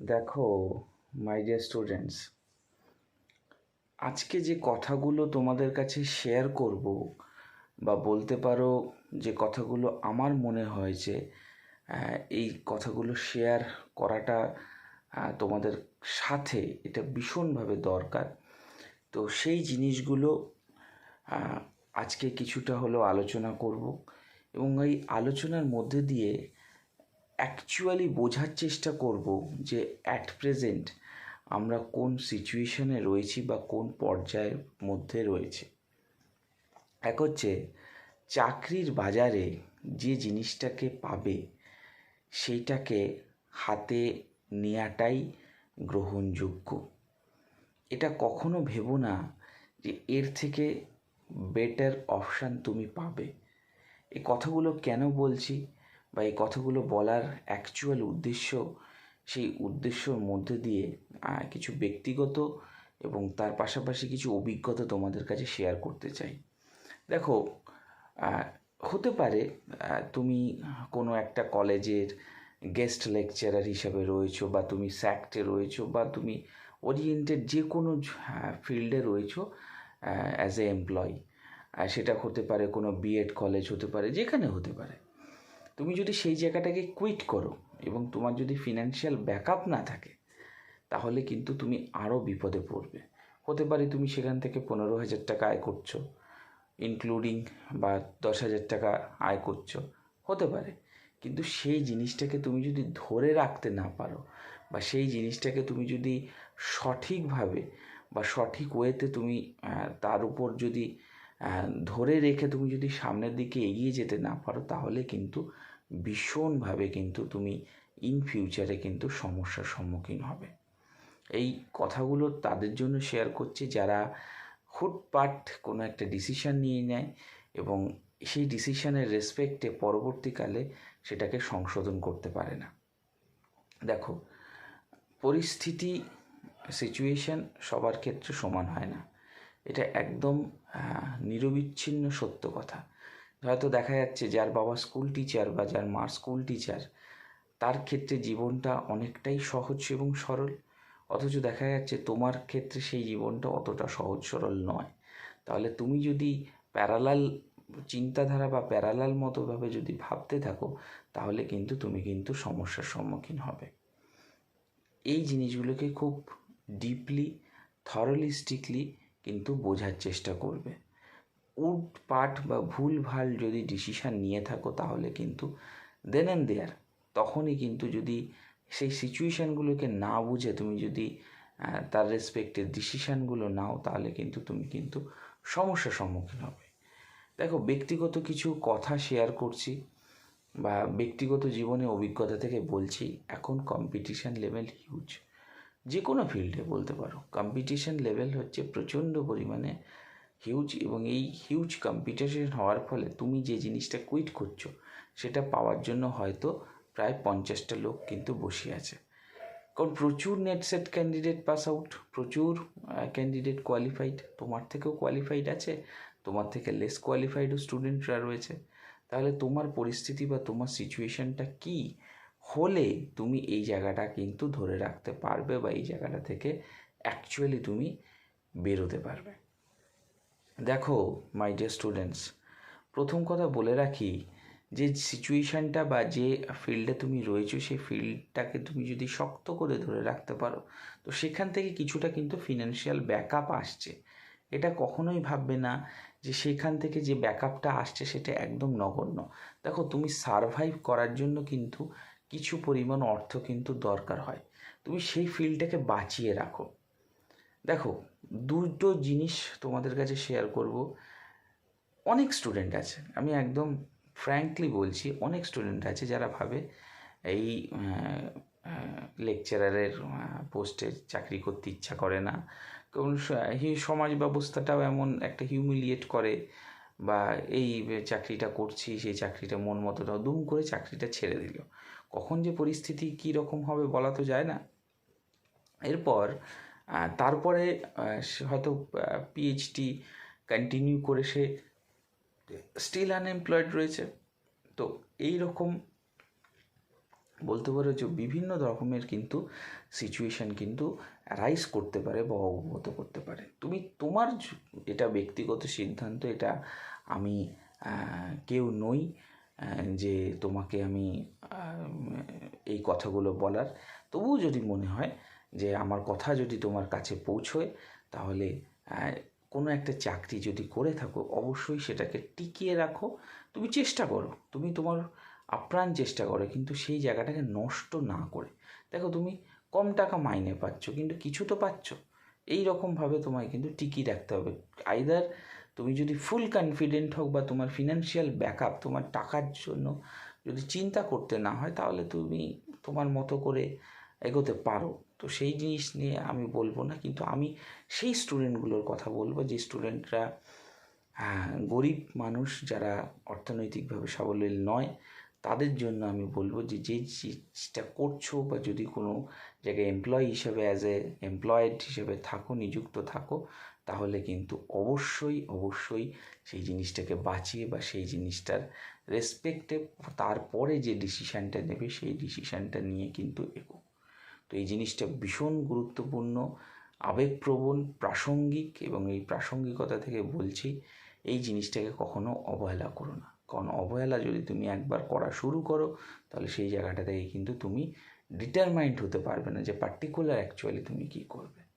দেখো my dear students আজকে যে কথাগুলো তোমাদের কাছে শেয়ার করব বা বলতে পারো যে কথাগুলো আমার মনে হয়েছে এই কথাগুলো শেয়ার করাটা তোমাদের সাথে এটা ভীষণভাবে দরকার। তো সেই জিনিসগুলো আজকে কিছুটা হলেও আলোচনা করব এবং এই আলোচনার মধ্যে দিয়ে অ্যাকচুয়ালি বোঝার চেষ্টা করব যে অ্যাট প্রেজেন্ট আমরা কোন সিচুয়েশনে রয়েছি বা কোন পর্যায়ের মধ্যে রয়েছে। এক হচ্ছে চাকরির বাজারে যে জিনিসটাকে পাবে সেইটাকে হাতে নেওয়াটাই গ্রহণযোগ্য। এটা কখনো ভেবো না যে এর থেকে বেটার অপশান তুমি পাবে। এই কথাগুলো কেন বলছি? বা এই কথাগুলো বলার অ্যাকচুয়াল উদ্দেশ্য, সেই উদ্দেশ্যর মধ্যে দিয়ে কিছু ব্যক্তিগত এবং তার পাশাপাশি কিছু অভিজ্ঞতা তোমাদের কাছে শেয়ার করতে চাই। দেখো হতে পারে তুমি কোনো একটা কলেজের গেস্ট লেকচারার হিসাবে রয়েছো বা তুমি স্যাক্টে রয়েছো বা তুমি ওরিয়েন্টেড যে কোনো ফিল্ডে রয়েছো অ্যাজ এ এমপ্লয়ি সেটা হতে পারে কোনো বিএড কলেজ হতে পারে, যেখানে হতে পারে। তুমি যদি সেই জায়গাটাকে কুইট করো এবং তোমার যদি ফিনান্সিয়াল ব্যাকআপ না থাকে, তাহলে কিন্তু তুমি আরও বিপদে পড়বে। হতে পারে তুমি সেখান থেকে পনেরো হাজার টাকা আয় করছ ইনক্লুডিং বা দশ হাজার টাকা আয় করছ, হতে পারে। কিন্তু সেই জিনিসটাকে তুমি যদি ধরে রাখতে না পারো বা সেই জিনিসটাকে তুমি যদি সঠিকভাবে বা সঠিক ওয়েতে তুমি তার উপর যদি ধরে রেখে তুমি যদি সামনের দিকে এগিয়ে যেতে না পারো, তাহলে কিন্তু ভীষণভাবে কিন্তু তুমি ইন ফিউচারে কিন্তু সমস্যার সম্মুখীন হবে। এই কথাগুলো তাদের জন্য শেয়ার করছি যারা হুটপাট কোনো একটা ডিসিশান নিয়ে নেয় এবং সেই ডিসিশনের রেসপেক্টে পরবর্তীকালে সেটাকে সংশোধন করতে পারে না। দেখো, পরিস্থিতি সিচুয়েশন সবার ক্ষেত্রে সমান হয় না। এটা একদম নিরবিচ্ছিন্ন সত্য কথা। হয়তো দেখা যাচ্ছে যার বাবা স্কুল টিচার বা যার মা স্কুল টিচার তার ক্ষেত্রে জীবনটা অনেকটাই সহজ এবং সরল। অথচ দেখা যাচ্ছে তোমার ক্ষেত্রে সেই জীবনটা অতটা সহজ সরল নয়। তাহলে তুমি যদি প্যারালাল চিন্তাধারা বা প্যারালাল মতোভাবে যদি ভাবতে থাকো, তাহলে কিন্তু তুমি কিন্তু সমস্যার সম্মুখীন হবে। এই জিনিসগুলোকে খুব ডিপলি থরলিস্টিকলি কিন্তু বোঝার চেষ্টা করবে। উড পাট বা ভুল, ভালো যদি ডিসিশান নিয়ে থাকো, তাহলে কিন্তু দেন অ্যান্ড দেয়ার তখনই কিন্তু যদি সেই সিচুয়েশানগুলোকে না বুঝে, তুমি যদি তার রেসপেক্টে ডিসিশানগুলো নাও, তাহলে কিন্তু তুমি কিন্তু সমস্যার সম্মুখীন হবে। দেখো, ব্যক্তিগত কিছু কথা শেয়ার করছি বা ব্যক্তিগত জীবনে অভিজ্ঞতা থেকে বলছি, এখন কম্পিটিশান লেভেল হিউজ যে কোনো ফিল্ডে বলতে পারো। কম্পিটিশান লেভেল হচ্ছে প্রচণ্ড পরিমাণে হিউজ এবং এই হিউজ কম্পিটিশন হওয়ার ফলে তুমি যে জিনিসটা কুইট করছ, সেটা পাওয়ার জন্য হয়তো প্রায় পঞ্চাশটা লোক কিন্তু বসে আছে। কারণ প্রচুর NET SET candidate pass out প্রচুর ক্যান্ডিডেট কোয়ালিফাইড তোমার থেকেও কোয়ালিফাইড আছে, তোমার থেকে লেস কোয়ালিফাইডও স্টুডেন্টরা রয়েছে। তাহলে তোমার পরিস্থিতি বা তোমার সিচুয়েশনটা কি? হলে তুমি এই জায়গাটা কিন্তু ধরে রাখতে পারবে বা এই জায়গাটা থেকে অ্যাকচুয়ালি তুমি বেরোতে পারবে। দেখো মাই ডিয়ার স্টুডেন্টস প্রথম কথা বলে রাখি যে সিচুয়েশানটা বা যে ফিল্ডে তুমি রয়েছো, সেই ফিল্ডটাকে তুমি যদি শক্ত করে ধরে রাখতে পারো, তো সেখান থেকে কিছুটা কিন্তু ফিনান্সিয়াল ব্যাকআপ আসছে। এটা কখনোই ভাববে না যে সেখান থেকে যে ব্যাকআপটা আসছে, সেটা একদম নগণ্য। দেখো, তুমি সারভাইভ করার জন্য কিন্তু কিছু পরিমাণ অর্থ কিন্তু দরকার হয়। তুমি সেই ফিল্ডটাকে বাঁচিয়ে রাখো। দেখো, দুটো জিনিস তোমাদের কাছে শেয়ার করব। অনেক স্টুডেন্ট আছে, আমি একদম ফ্র্যাঙ্কলি বলছি, অনেক স্টুডেন্ট আছে যারা ভাবে এই লেকচারারের পোস্টে চাকরি করতে ইচ্ছা করে না। কারণ সমাজ ব্যবস্থাটাও এমন একটা হিউমিলিয়েট করে বা এই চাকরিটা করছি, সেই চাকরিটা মন মতো দুম করে চাকরিটা ছেড়ে দিল। কখন যে পরিস্থিতি কী রকম হবে বলা তো যায় না। এরপর তারপরে হয়তো পিএইচডি কন্টিনিউ করে সে স্টিল আনএমপ্লয়েড রয়েছে। তো এই রকম বলতে পারো যে বিভিন্ন রকমের কিন্তু সিচুয়েশান কিন্তু রাইজ করতে পারে বা অবগত করতে পারে। তুমি, তোমার এটা ব্যক্তিগত সিদ্ধান্ত, এটা আমি কেউ নই যে তোমাকে আমি এই কথাগুলো বলার। তবুও যদি মনে হয় যে আমার কথা যদি তোমার কাছে পৌঁছয়, তাহলে কোনো একটা চাকরি যদি করে থাকো, অবশ্যই সেটাকে টিকিয়ে রাখো। তুমি চেষ্টা করো। তুমি তোমার আপ্রাণ চেষ্টা করো, কিন্তু সেই জায়গাটাকে নষ্ট না করে। দেখো, তুমি কম টাকা মাইনে পাচ্ছ, কিন্তু কিছু তো পাচ্ছ। এই রকমভাবে তোমায় কিন্তু টিকিয়ে রাখতে হবে। আইদার তুমি যদি ফুল কনফিডেন্ট হোক বা তোমার ফিনান্সিয়াল ব্যাকআপ তোমার টাকার জন্য যদি চিন্তা করতে না হয়, তাহলে তুমি তোমার মতো করে এগোতে পারো। তো সেই জিনিস নিয়ে আমি বলব না, কিন্তু আমি সেই স্টুডেন্টগুলোর কথা বলব যে স্টুডেন্টরা হ্যাঁ গরিব মানুষ যারা অর্থনৈতিকভাবে সাবলীল নয়, তাদের জন্য আমি বলব যে যে জিনিসটা করছ বা যদি কোনো জায়গায় এমপ্লয়ি হিসেবে অ্যাজ এ এমপ্লয়েড হিসেবে থাকো, নিযুক্ত থাকো, তাহলে কিন্তু অবশ্যই অবশ্যই সেই জিনিসটাকে বাঁচিয়ে বা সেই জিনিসটার রেসপেক্টে তারপরে যে ডিসিশানটা নেবে, সেই ডিসিশানটা নিয়ে কিন্তু এগো তো এই জিনিসটা ভীষণ গুরুত্বপূর্ণ, আবেগপ্রবণ, প্রাসঙ্গিক এবং এই প্রাসঙ্গিকতা থেকে বলছি, এই জিনিসটাকে কখনো অবহেলা করো না। কারণ অবহেলা যদি তুমি একবার করা শুরু করো, তাহলে সেই জায়গাটা থেকে কিন্তু তুমি ডিটারমাইন্ড হতে পারবে না যে পার্টিকুলার অ্যাকচুয়ালি তুমি কি করবে।